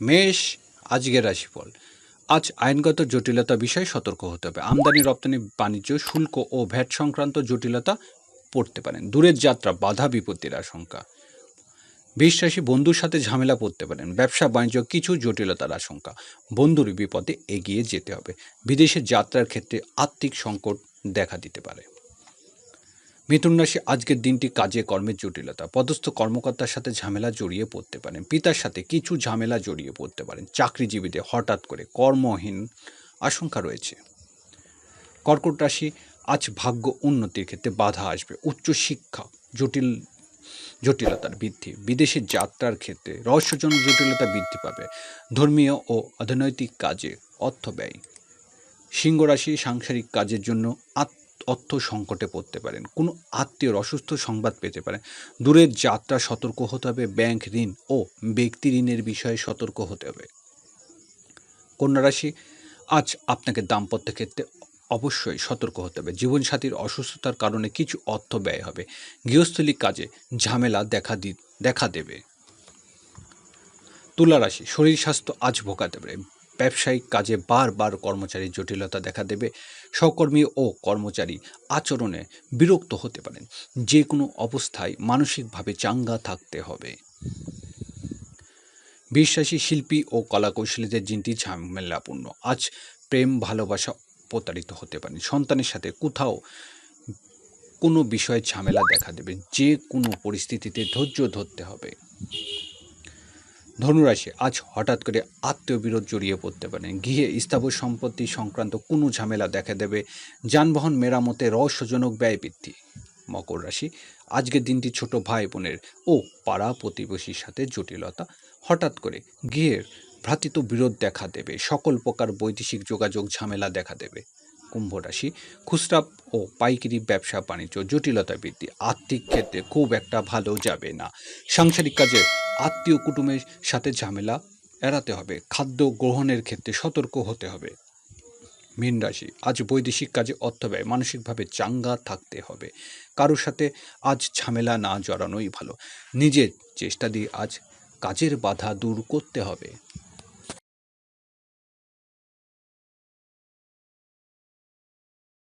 মেষ, আজকের রাশিফল। আজ আইনগত জটিলতা বিষয়ে সতর্ক হতে হবে। আমদানি, রপ্তানি, বাণিজ্য, শুল্ক ও ভ্যাট সংক্রান্ত জটিলতা পড়তে পারেন। দূরের যাত্রা, বাধা বিপত্তির আশঙ্কা। বিশ্বাসী বন্ধুর সাথে ঝামেলা পড়তে পারেন। ব্যবসা, বাণিজ্য, কিছু জটিলতার আশঙ্কা। বন্ধুর বিপদে এগিয়ে যেতে হবে। বিদেশে যাত্রার ক্ষেত্রে আর্থিক সংকট দেখা দিতে পারে। মিথুন রাশি আজকের দিনটি কাজে, কর্মের জটিলতা। পদস্থ কর্মকর্তার সাথে ঝামেলা জড়িয়ে পড়তে পারেন। পিতার সাথে কিছু ঝামেলা জড়িয়ে পড়তে পারেন। চাকরিজীবীদের হঠাৎ করে কর্মহীন আশঙ্কা রয়েছে। কর্কট রাশি আজ ভাগ্য উন্নতির ক্ষেত্রে বাধা আসবে। উচ্চশিক্ষা জটিল, জটিলতার বৃদ্ধি। বিদেশে যাত্রার ক্ষেত্রে রহস্যজনক জটিলতা বৃদ্ধি পাবে। ধর্মীয় ও অর্থনৈতিক কাজে অর্থ ব্যয়। সিংহ রাশি সাংসারিক কাজের জন্য আত- অর্থ সংকটে পড়তে পারেন, কোনো আত্মীয়র অসুস্থ সংবাদ পেতে পারেন। দূরের যাত্রা সতর্ক হতে হবে, ব্যাংক ঋণ ও ব্যক্তি ঋণের বিষয়ে সতর্ক হতে হবে। কন্যা রাশি, আজ আপনাকে দাম্পত্য ক্ষেত্রে অবশ্যই সতর্ক হতে হবে। জীবনসাথীর অসুস্থতার কারণে কিছু অর্থ ব্যয় হবে। গৃহস্থলী কাজে ঝামেলা দেখা দি, দেখা দেবে। তুলা রাশি, শরীর স্বাস্থ্য আজ ভোগাতে পারে। ব্যবসায়িক কাজে বারবার কর্মচারীর জটিলতা দেখা দেবে। সহকর্মী ও কর্মচারী আচরণে বিরক্ত হতে পারেন। যে কোনো অবস্থায় মানসিকভাবে চাঙ্গা থাকতে হবে। বিশ্বাসী শিল্পী ও কলাকৌশলীদের দিনটি ঝামেলাপূর্ণ। আজ প্রেম, ভালোবাসা প্রতারিত হতে পারেন। সন্তানের সাথে কোথাও কোনো বিষয়ে ঝামেলা দেখা দেবে। যে কোনো পরিস্থিতিতে ধৈর্য ধরতে হবে। ধনুরাশি আজ হঠাৎ করে আত্মবিরোধ জড়িয়ে পড়তে পারেন। গৃহে স্থাবর সম্পত্তি সংক্রান্ত কোনো ঝামেলা দেখা দেবে। যানবাহন মেরামতে রহস্যজনক ব্যয় বৃদ্ধি। মকর রাশি, আজকের দিনটি ছোট ভাই বোনের ও পাড়া প্রতিবেশীর সাথে জটিলতা। হঠাৎ করে গৃহের ভ্রাতৃত্ব বিরোধ দেখা দেবে। সকল প্রকার বৈদেশিক যোগাযোগ ঝামেলা দেখা দেবে। কুম্ভ রাশি খুচরা ও পাইকারি ব্যবসা, বাণিজ্য, জটিলতা বৃদ্ধি, আর্থিক ক্ষেত্রে খুব একটা ভালো যাবে না। সাংসারিক কাজে আত্মীয় কুটুমের সাথে ঝামেলা এড়াতে হবে। খাদ্য গ্রহণের ক্ষেত্রে সতর্ক হতে হবে। মীন রাশি, আজ বৈদেশিক কাজে অর্থ ব্যয়, মানসিকভাবে চাঙ্গা থাকতে হবে। কারোর সাথে আজ ঝামেলা না জড়ানোই ভালো। নিজের চেষ্টা দিয়ে আজ কাজের বাধা দূর করতে হবে।